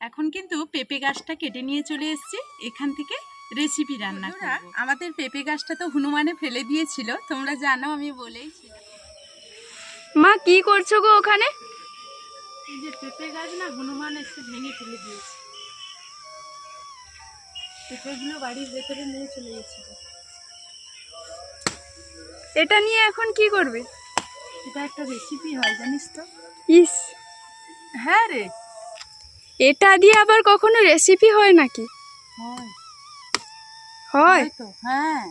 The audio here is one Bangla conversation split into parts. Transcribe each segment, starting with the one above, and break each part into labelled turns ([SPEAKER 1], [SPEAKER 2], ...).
[SPEAKER 1] এখন কিন্তু পেঁপে গাছটা কেটে নিয়ে চলে এসেছি। এখান থেকে রেসিপি রান্না করব। আমাদের পেঁপে গাছটা তো হনুমানে ফেলে দিয়েছিল তোমরা জানো আমি বলেই
[SPEAKER 2] মা কি করছ গো ওখানে?
[SPEAKER 1] এই যে পেঁপে গাছ না হনুমান এসে ভেঙে ফেলে দিয়েছে। পেঁপেগুলো বাড়ির ভেতরে নিয়ে চলে গেছিল।
[SPEAKER 2] এটা নিয়ে এখন কি করবে?
[SPEAKER 1] এটা একটা রেসিপি হয় জানিস তো?
[SPEAKER 2] ইস।
[SPEAKER 1] হ্যাঁ রে।
[SPEAKER 2] এটা দিয়ে আবার কখনো রেসিপি হয় নাকি?
[SPEAKER 1] হয়।
[SPEAKER 2] হয়?
[SPEAKER 1] তো হ্যাঁ।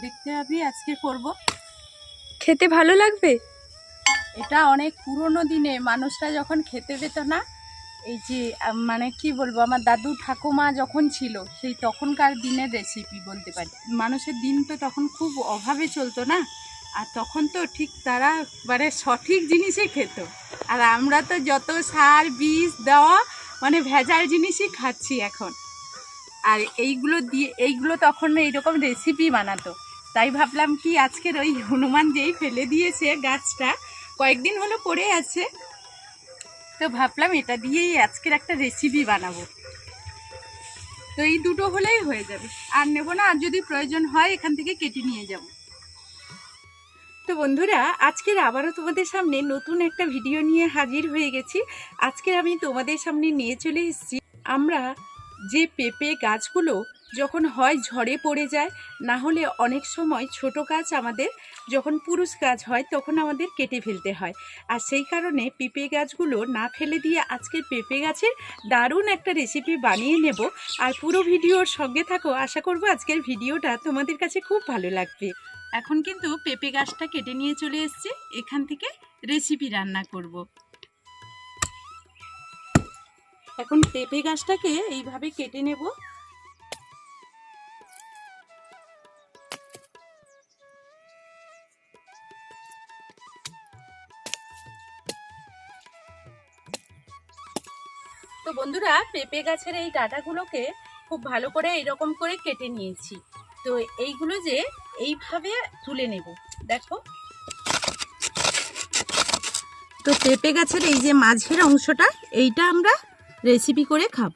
[SPEAKER 1] দেখতে পাবি আজকে করব।
[SPEAKER 2] খেতে ভালো লাগবে?
[SPEAKER 1] এটা অনেক পুরনো দিনে মানুষরা যখন খেতে পেত না এই যে মানে কি বলব আমার দাদু ঠাকুমা যখন ছিল সেই তখনকার দিনের রেসিপি বলতে পারি। মানুষের দিন তো তখন খুব অভাবে চলতো না আর তখন তো ঠিক তারা মানে সঠিক জিনিসই খেত। আর আমরা তো যত সার, বীজ, দেওয়া মানে ভেজাল জিনিসই খাচ্ছি এখন। আর এইগুলো দিয়ে, এইগুলো তখন এইরকম রেসিপি বানাতো। তাই ভাবলাম কি আজকের ওই হনুমান যেই ফেলে দিয়েছে গাছটা, কয়েকদিন হলো পড়ে আছে। তো ভাবলাম এটা দিয়েই আজকের একটা রেসিপি বানাবো। তো এই দুটো হলেই হয়ে যাবে। আর নেব না, আর যদি প্রয়োজন হয় এখান থেকে কেটে নিয়ে যাব। তো বন্ধুরা, আজকের আবারও তোমাদের সামনে নতুন একটা ভিডিও নিয়ে হাজির হয়ে গেছি। আজকের আমি তোমাদের সামনে নিয়ে চলে এসেছি। আমরা যে পেঁপে গাছগুলো যখন হয় ঝড়ে পড়ে যায় না হলে অনেক সময় ছোট গাছ আমাদের যখন পুরুষ গাছ হয় তখন আমাদের কেটে ফেলতে হয়। আর সেই কারণে পেঁপে গাছগুলো না ফেলে দিয়ে আজকের পেঁপে গাছের দারুণ একটা রেসিপি বানিয়ে নেব। আর পুরো ভিডিওর সঙ্গে থাকো, আশা করব আজকের ভিডিওটা তোমাদের কাছে খুব ভালো লাগবে। এখন কিন্তু পেঁপে গাছটা কেটে নিয়ে চলে এসেছি, এখান থেকে রেসিপি রান্না করব। এখন পেঁপে গাছটাকে এইভাবে কেটে নেব। বন্ধুরা, পেঁপে গাছের এই ডাঁটাগুলোকে খুব ভালো করে এরকম করে কেটে নিয়েছি। তো এইগুলো যে এইভাবে তুলে নেব, দেখো। তো পেঁপে গাছের এই যে মাঝের অংশটা, এইটা আমরা রেসিপি করে খাব।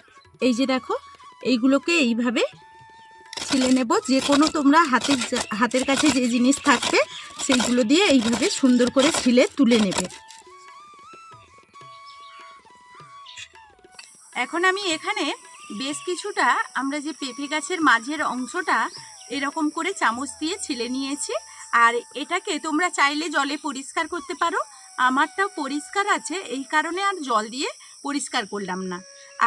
[SPEAKER 1] এই যে দেখো, এইগুলোকে এইভাবে ছিলে নেব। যে কোনো তোমরা হাতের হাতের কাছে যে জিনিস থাকবে, সেইগুলো দিয়ে এইভাবে সুন্দর করে ছিলে তুলে নেবে। এখন আমি এখানে বেশ কিছুটা আমরা যে পেঁপে গাছের মাঝের অংশটা এরকম করে চামচ দিয়ে ছিলে নিয়েছি। আর এটাকে তোমরা চাইলে জলে পরিষ্কার করতে পারো। আমারটা পরিষ্কার আছে, এই কারণে আর জল দিয়ে পরিষ্কার করলাম না।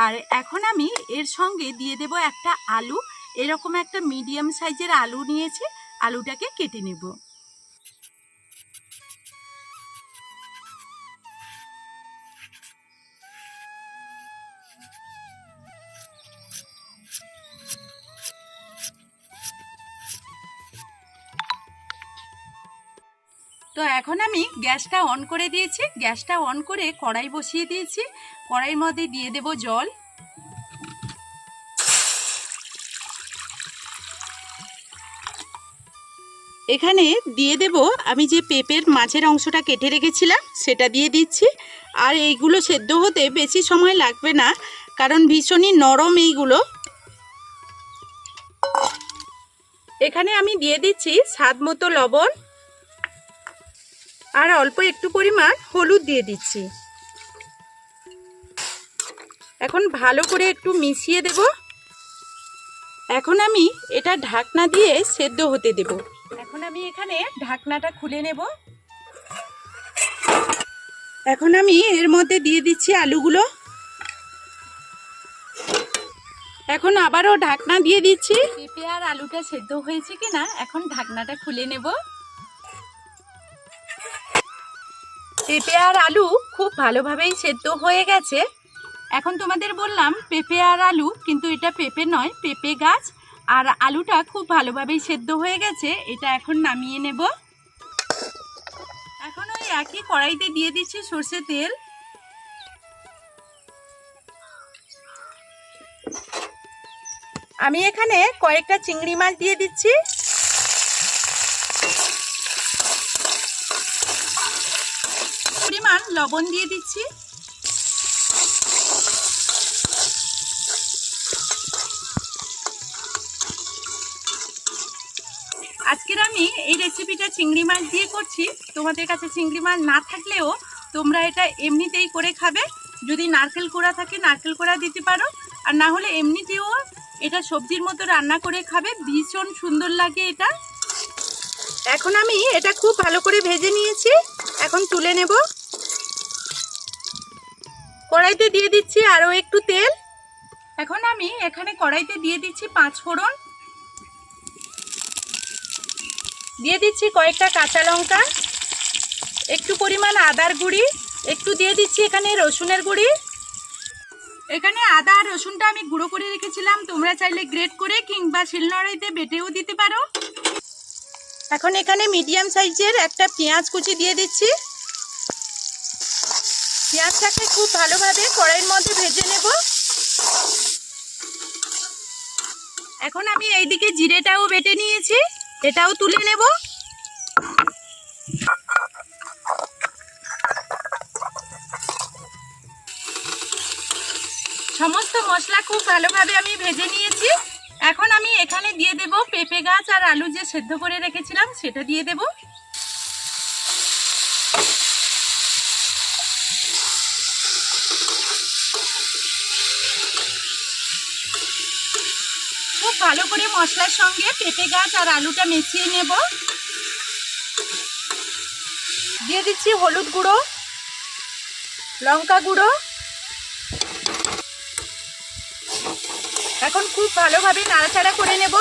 [SPEAKER 1] আর এখন আমি এর সঙ্গে দিয়ে দেব একটা আলু। এরকম একটা মিডিয়াম সাইজের আলু নিয়েছি। আলুটাকে কেটে নেব। তো এখন আমি গ্যাসটা অন করে দিয়েছি। গ্যাসটা অন করে কড়াই বসিয়ে দিয়েছি। কড়াইয়ের মধ্যে দিয়ে দেব জল। এখানে দিয়ে দেব আমি যে পেঁপের মাঝের অংশটা কেটে রেখেছিলাম, সেটা দিয়ে দিচ্ছি। আর এইগুলো সেদ্ধ হতে বেশি সময় লাগবে না, কারণ ভীষণই নরম এইগুলো। এখানে আমি দিয়ে দিচ্ছি স্বাদ মতো লবণ। আর অল্প একটু পরিমাণ হলুদ দিয়ে দিচ্ছি। এখন ভালো করে একটু মিশিয়ে দেব। এখন আমি এটা ঢাকনা দিয়ে সেদ্ধ হতে দেব। এখন আমি এখানে ঢাকনাটা খুলে নেব। এখন আমি এর মধ্যে দিয়ে দিচ্ছি আলুগুলো। এখন আবারও ঢাকনা দিয়ে দিচ্ছি। পেঁপে আর আলুটা সেদ্ধ হয়েছে কিনা, এখন ঢাকনাটা খুলে নেব। পেঁপে আর আলু খুব ভালোভাবেই সেদ্ধ হয়ে গেছে। এখন তোমাদের বললাম, পেঁপে আর আলু, কিন্তু এটা পেঁপে নয়, পেঁপে গাছ। আর আলুটা খুব ভালোভাবেই সেদ্ধ হয়ে গেছে, এটা এখন নামিয়ে নেব। এখন ওই একই কড়াইতে দিয়ে দিচ্ছি সর্ষে তেল। আমি এখানে কয়েকটা চিংড়ি মাছ দিয়ে দিচ্ছি। পরিমাণ লবণ দিয়ে দিচ্ছি। আজকের আমি এই রেসিপিটা চিংড়ি মাছ দিয়ে করছি। তোমাদের কাছে চিংড়ি মাছ না থাকলেও তোমরা এটা এমনিতেই করে খাবে। যদি নারকেল কোড়া থাকে, নারকেল কোড়া দিতে পারো। আর না হলে এমনিতেও এটা সবজির মতো রান্না করে খাবে। ভীষণ সুন্দর লাগে এটা। এখন আমি এটা খুব ভালো করে ভেজে নিয়েছি। এখন তুলে নেব। কড়াইতে দিয়ে দিচ্ছি আরও একটু তেল। এখন আমি এখানে কড়াইতে দিয়ে দিচ্ছি পাঁচ ফোড়ন। দিয়ে দিচ্ছি কয়েকটা কাঁচা লঙ্কা একটু পরিমাণ আদার গুঁড়ি একটু দিয়ে দিচ্ছি এখানে রসুনের গুঁড়ি। এখানে আদা আর রসুনটা আমি গুঁড়ো করে রেখেছিলাম তোমরা চাইলে গ্রেট করে কিংবা শিলনড়াইতে বেটেও দিতে পারো। এখন এখানে মিডিয়াম সাইজের একটা পেঁয়াজ কুচি দিয়ে দিচ্ছি। পেঁয়াজটাকে খুব ভালোভাবে কড়াইয়ের মধ্যে ভেজে নেব। এখন আমি এইদিকে জিরেটাও বেটে নিয়েছি, এটাও তুলে নেব। সমস্ত মশলা খুব ভালোভাবে আমি ভেজে নিয়েছি। এখন আমি এখানে দিয়ে দেব পেঁপে গাছ আর আলু যে সেদ্ধ করে রেখেছিলাম, সেটা দিয়ে দেব। খুব ভালো করে মশলার সঙ্গে পেঁপে গাছ আর আলুটা মিশিয়ে নেব। দিয়ে দিচ্ছি হলুদ গুঁড়ো, লঙ্কা গুঁড়ো। এখন খুব ভালোভাবে নাড়াচাড়া করে নেব।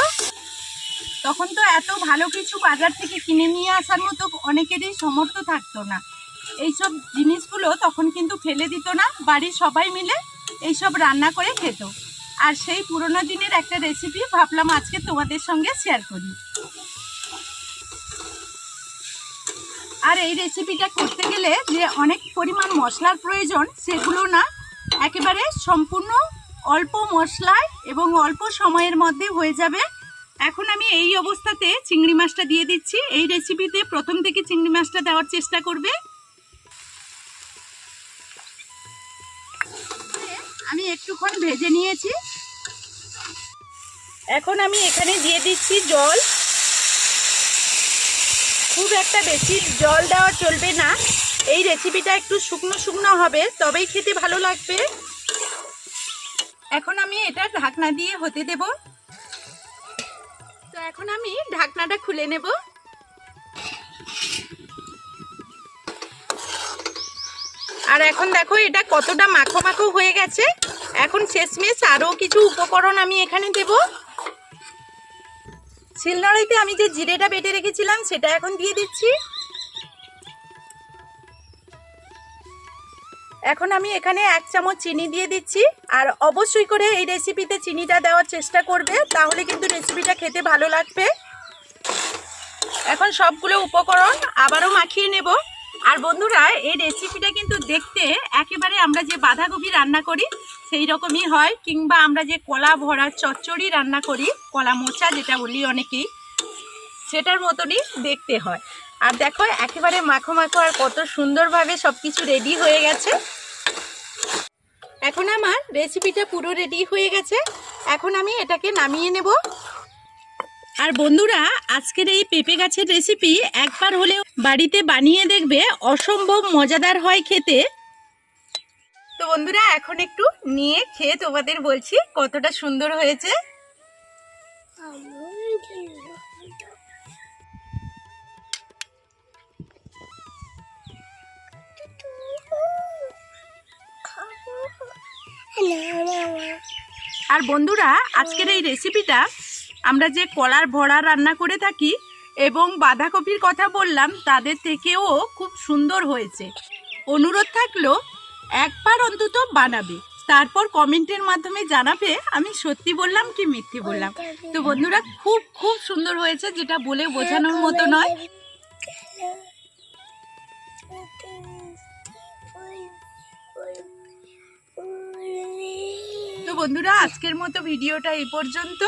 [SPEAKER 1] তখন তো এত ভালো কিছু বাজার থেকে কিনে নিয়ে আসার মতো অনেকেরই সমর্থ থাকতো না। এইসব জিনিসগুলো তখন কিন্তু ফেলে দিত না, বাড়ির সবাই মিলে এইসব রান্না করে খেত। আর সেই পুরোনো দিনের একটা রেসিপি ভাবলাম আজকে তোমাদের সঙ্গে শেয়ার করি। আর এই রেসিপিটা করতে গেলে যে অনেক পরিমাণ মশলার প্রয়োজন, সেগুলো না একেবারে সম্পূর্ণ অল্প মশলায় এবং অল্প সময়ের মধ্যে হয়ে যাবে। এখন আমি এই অবস্থাতে চিংড়ি মাছটা দিয়ে দিচ্ছি। এই রেসিপিতে প্রথম থেকে চিংড়ি মাছটা দেওয়ার চেষ্টা করবে। আমি একটুক্ষণ ভেজে নিয়েছি। এখন আমি এখানে দিয়ে দিচ্ছি জল। খুব একটা বেশি জল দেওয়া চলবে না। এই রেসিপিটা একটু শুকনো শুকনো হবে, তবেই খেতে ভালো লাগবে। এখন আমি এটা ঢাকনা দিয়ে হতে দেব। তো এখন আমি ঢাকনাটা খুলে নেব। আর এখন দেখো, এটা কতটা মাখো মাখো হয়ে গেছে। এখন শেষমেশ আরও কিছু উপকরণ আমি এখানে দেব। শিলনড়াইতে আমি যে জিরেটা বেটে রেখেছিলাম, সেটা এখন দিয়ে দিচ্ছি। এখন আমি এখানে এক চামচ চিনি দিয়ে দিচ্ছি। আর অবশ্যই করে এই রেসিপিতে চিনিটা দেওয়ার চেষ্টা করবে, তাহলে কিন্তু রেসিপিটা খেতে ভালো লাগবে। এখন সবগুলো উপকরণ আবারও মাখিয়ে নেব। আর বন্ধুরা, এই রেসিপিটা কিন্তু দেখতে একেবারে আমরা যে বাঁধাকপি রান্না করি, সেই রকমই হয়। কিংবা আমরা যে কলা ভরা চচ্চড়ি রান্না করি, কলা মোচা যেটা বলি অনেকেই, সেটার মতনই দেখতে হয়। আর দেখো, একেবারে মাখো মাখো আর কত সুন্দরভাবে সব কিছু রেডি হয়ে গেছে। এখন আমার রেসিপিটা পুরো রেডি হয়ে গেছে। এখন আমি এটাকে নামিয়ে নেব। আর বন্ধুরা, আজকের এই পেঁপে গাছের রেসিপি একবার হলেও বাড়িতে বানিয়ে দেখবে অসম্ভব মজাদার হয় খেতে। তো বন্ধুরা, এখন একটু নিয়ে খেয়ে তোমাদের বলছি কতটা সুন্দর হয়েছে। আর বন্ধুরা, আজকের এই রেসিপিটা আমরা যে কলার ভরা রান্না করে থাকি এবং বাঁধাকপির কথা বললাম তাদের থেকেও খুব সুন্দর হয়েছে। অনুরোধ থাকল একবার অন্তত বানাবে। তারপর কমেন্টের মাধ্যমে জানাবে আমি সত্যি বললাম কি মিথ্যে বললাম। তো বন্ধুরা খুব খুব সুন্দর হয়েছে যেটা বলে বোঝানোর মতো নয়। তো বন্ধুরা আজকের মতো ভিডিওটা এই পর্যন্ত।